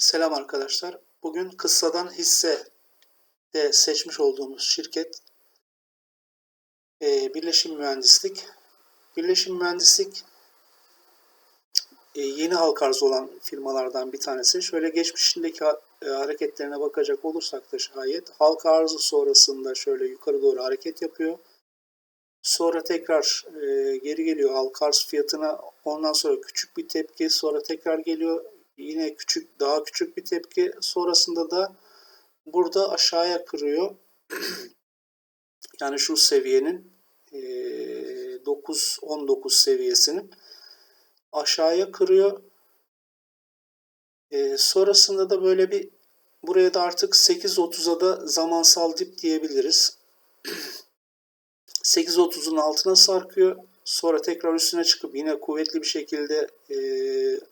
Selam arkadaşlar. Bugün kıssadan hisse de seçmiş olduğumuz şirket e, Birleşim Mühendislik. Birleşim Mühendislik e, yeni halka arz olan firmalardan bir tanesi. Şöyle geçmişindeki e, hareketlerine bakacak olursak da şayet halka arzı sonrasında şöyle yukarı doğru hareket yapıyor. Sonra tekrar e, geri geliyor halka arz fiyatına. Ondan sonra küçük bir tepki. Sonra tekrar geliyor. Yine küçük, daha küçük bir tepki. Sonrasında da burada aşağıya kırıyor. yani şu seviyenin e, 9-19 seviyesinin aşağıya kırıyor. Sonrasında da böyle bir buraya da artık 8.30'a da zamansal dip diyebiliriz. 8.30'un altına sarkıyor. Sonra tekrar üstüne çıkıp yine kuvvetli bir şekilde e,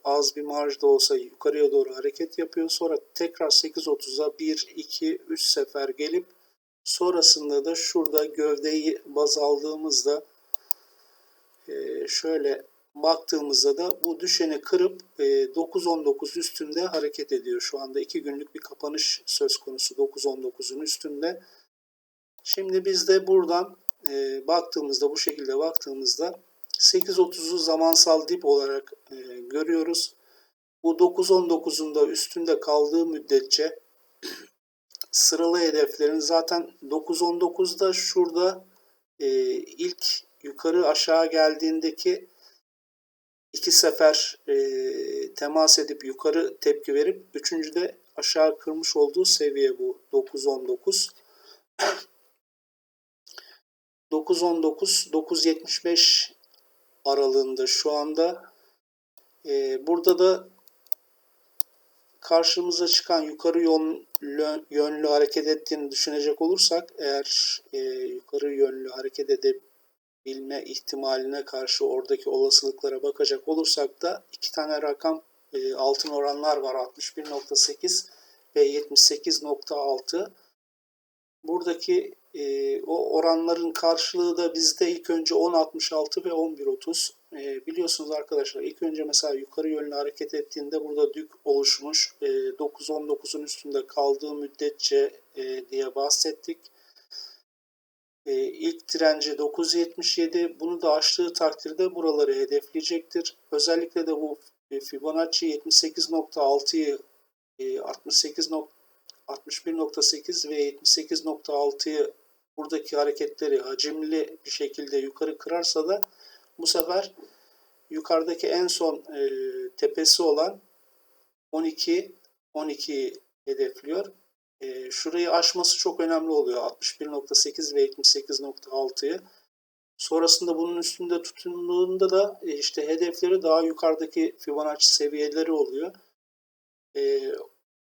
az bir marj da olsa yukarıya doğru hareket yapıyor. Sonra tekrar 8.30'a 1, 2, 3 sefer gelip sonrasında da şurada gövdeyi baz aldığımızda e, şöyle baktığımızda da bu düşeni kırıp e, 9.19 üstünde hareket ediyor. Şu anda 2 günlük bir kapanış söz konusu 9.19'un üstünde. Şimdi biz de buradan e, baktığımızda bu şekilde baktığımızda 8.30'u zamansal dip olarak e, görüyoruz. Bu 9.19'un da üstünde kaldığı müddetçe sıralı hedeflerin zaten 9.19'da şurada e, ilk yukarı aşağı geldiğindeki iki sefer e, temas edip yukarı tepki verip üçüncüde aşağı kırmış olduğu seviye bu 9.19. 9.19 9.75 aralığında şu anda. Ee, burada da karşımıza çıkan yukarı yönlü, yönlü hareket ettiğini düşünecek olursak eğer e, yukarı yönlü hareket edebilme ihtimaline karşı oradaki olasılıklara bakacak olursak da iki tane rakam e, altın oranlar var 61.8 ve 78.6 buradaki e, o oranların karşılığı da bizde ilk önce 10.66 ve 11.30. E, biliyorsunuz arkadaşlar ilk önce mesela yukarı yönlü hareket ettiğinde burada dük oluşmuş. E, 9.19'un üstünde kaldığı müddetçe e, diye bahsettik. E, ilk direnci 9.77. Bunu da aştığı takdirde buraları hedefleyecektir. Özellikle de bu Fibonacci 78.6'yı e, 68. 61.8 ve 78.6'yı buradaki hareketleri hacimli bir şekilde yukarı kırarsa da bu sefer yukarıdaki en son e, tepesi olan 12 12 hedefliyor. E, şurayı aşması çok önemli oluyor. 61.8 ve 78.6'yı. Sonrasında bunun üstünde tutunduğunda da e, işte hedefleri daha yukarıdaki Fibonacci seviyeleri oluyor. E,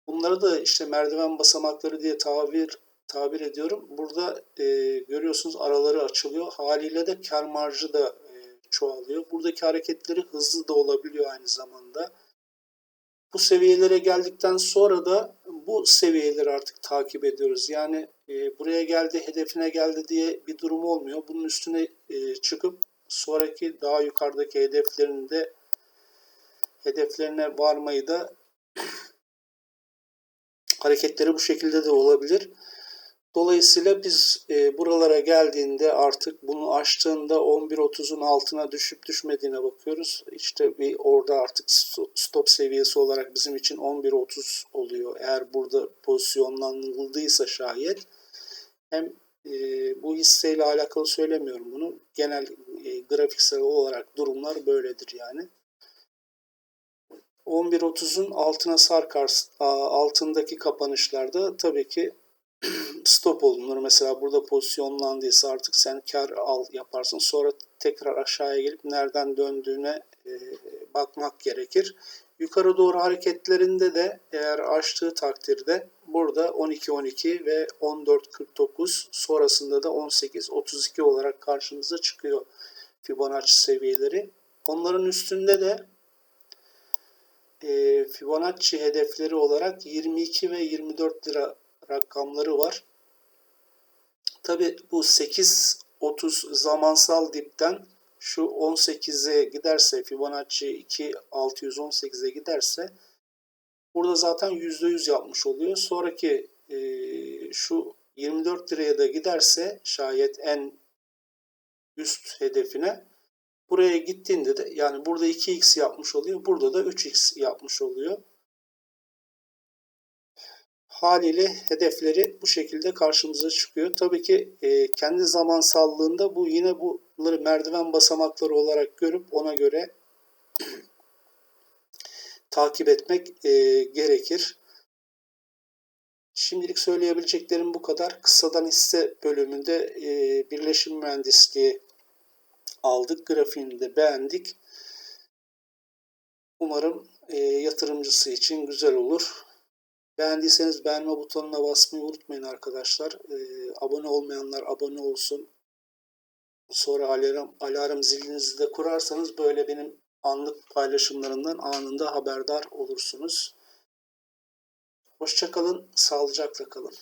Bunları da işte merdiven basamakları diye tabir tabir ediyorum. Burada e, görüyorsunuz araları açılıyor. Haliyle de kar marjı da e, çoğalıyor. Buradaki hareketleri hızlı da olabiliyor aynı zamanda. Bu seviyelere geldikten sonra da bu seviyeleri artık takip ediyoruz. Yani e, buraya geldi, hedefine geldi diye bir durum olmuyor. Bunun üstüne e, çıkıp sonraki daha yukarıdaki hedeflerinde hedeflerine varmayı da hareketleri bu şekilde de olabilir. Dolayısıyla biz e, buralara geldiğinde artık bunu aştığında 11.30'un altına düşüp düşmediğine bakıyoruz. İşte bir orada artık stop seviyesi olarak bizim için 11.30 oluyor. Eğer burada pozisyonlanıldıysa şayet hem e, bu hisseyle alakalı söylemiyorum bunu. Genel e, grafiksel olarak durumlar böyledir yani. 11.30'un altına sarkar altındaki kapanışlarda tabii ki stop olunur. Mesela burada pozisyonlandıysa artık sen kar al yaparsın. Sonra tekrar aşağıya gelip nereden döndüğüne e, bakmak gerekir. Yukarı doğru hareketlerinde de eğer açtığı takdirde burada 12-12 ve 14-49 sonrasında da 18-32 olarak karşımıza çıkıyor Fibonacci seviyeleri. Onların üstünde de e, Fibonacci hedefleri olarak 22 ve 24 lira rakamları var. Tabi bu 8.30 zamansal dipten şu 18'e giderse Fibonacci 2 618'e giderse Burada zaten %100 yapmış oluyor. Sonraki e, şu 24 liraya da giderse şayet en üst hedefine buraya gittiğinde de yani burada 2x yapmış oluyor. Burada da 3x yapmış oluyor. Haliyle hedefleri bu şekilde karşımıza çıkıyor. Tabii ki e, kendi zamansallığında bu yine bunları merdiven basamakları olarak görüp ona göre takip etmek e, gerekir. Şimdilik söyleyebileceklerim bu kadar. Kısadan hisse bölümünde e, birleşim mühendisliği aldık. Grafiğini de beğendik. Umarım e, yatırımcısı için güzel olur. Beğendiyseniz beğenme butonuna basmayı unutmayın arkadaşlar. E, abone olmayanlar abone olsun. Sonra alarm, alarm zilinizi de kurarsanız böyle benim anlık paylaşımlarından anında haberdar olursunuz. Hoşçakalın, sağlıcakla kalın.